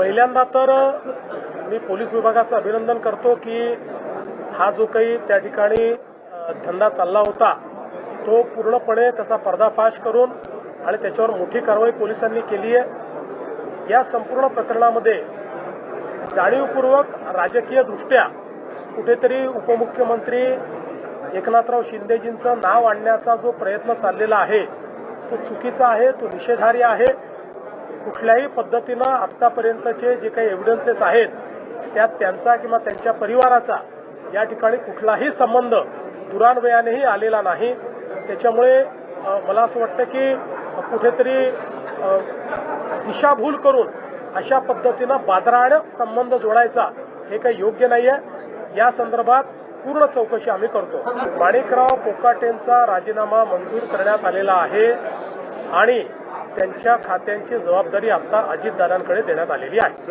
पहिल्यांदा तर मी पोलीस विभागाचं अभिनंदन करतो की हा जो काही त्या ठिकाणी धंदा चालला होता तो पूर्णपणे त्याचा पर्दाफाश करून आणि त्याच्यावर मोठी कारवाई पोलिसांनी केली आहे. या संपूर्ण प्रकरणामध्ये जाणीवपूर्वक राजकीय दृष्ट्या कुठेतरी उपमुख्यमंत्री एकनाथराव शिंदेजींचं नाव आणण्याचा जो प्रयत्न चाललेला आहे तो चुकीचा आहे तो निषेधार्ह आहे. कुठल्याही पद्धतीनं आत्तापर्यंतचे जे काही एव्हिडन्सेस आहेत त्यात त्यांचा किंवा त्यांच्या परिवाराचा या ठिकाणी कुठलाही संबंध दुरान्वयानेही आलेला नाही. त्याच्यामुळे मला असं वाटतं की कुठेतरी दिशाभूल करून अशा पद्धतीनं बादराण संबंध जोडायचा हे काही योग्य नाही आहे या संदर्भात पूर्ण चौकशी आम्ही करतो. माणिकराव कोकाटेंचा राजीनामा मंजूर करण्यात आलेला आहे आणि त्यांच्या खात्यांची जबाबदारी आता अजितदादांकडे देण्यात आलेली आहे.